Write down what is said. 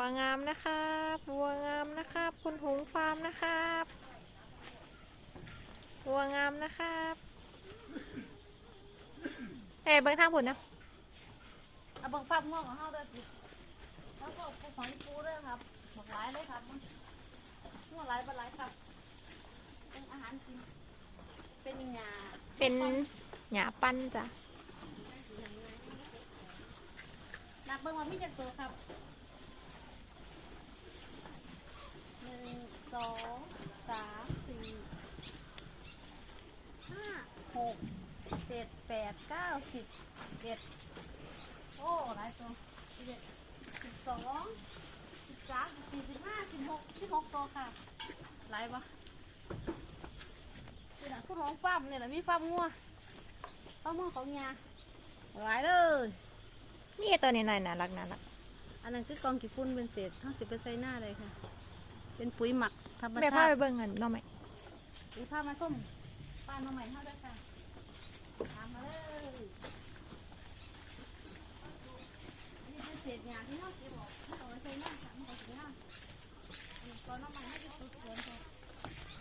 วัวงามนะครับวัวงามนะครับ คุณหงฟาร์มนะครับวัวงามนะครับเอ้ยเบิ้งทางผุนนะเอาบังฟับง่วงของเฮาด้วยสิแล้วก็ปูหอยปูด้วยครับหมดหลายเลยครับมันง่วงหลายปลาหลายครับเป็นอาหารกินเป็นยาเป็นหยาปั้นจ้ะนับเบิ่งว่ามีจักตัวครับหนึ่งส องสามสี่ห้าหกเจ็ดแปดเก้าสิบเอ็ดโอ้หลายตัวสิบเอ็ดสิบสองสิบสามสิบสี่สิบห้าสิบหกสิบหกตัวค่ะหลายปะนี่แหละคุณของฟาร์มเนี่ยแหละมีฟาร์มงัวฟาร์มงัวของยาหลายเลยนี่ตัวนี้หน่อยน่ารักน่ารักอันนั้นคือกองกี่ฝุ่นเป็นเศษห้าสิบเปอร์เซ็นต์หน้าเลยค่ะ เป็นปุ๋ยหมักธรรมแม่พาาไปเบิ่งกันเนาะแม่ปุ๋ยผ้ามาส้มปาหน้อใหม่เท่าได้อค่ะตามมาเลยอันนี้คือเศษหญ้าที่เราเก็บออกเอาใส่หน้าสามหกสิบห้าด้ตอนน้ำมันม่ได้ดเกินค่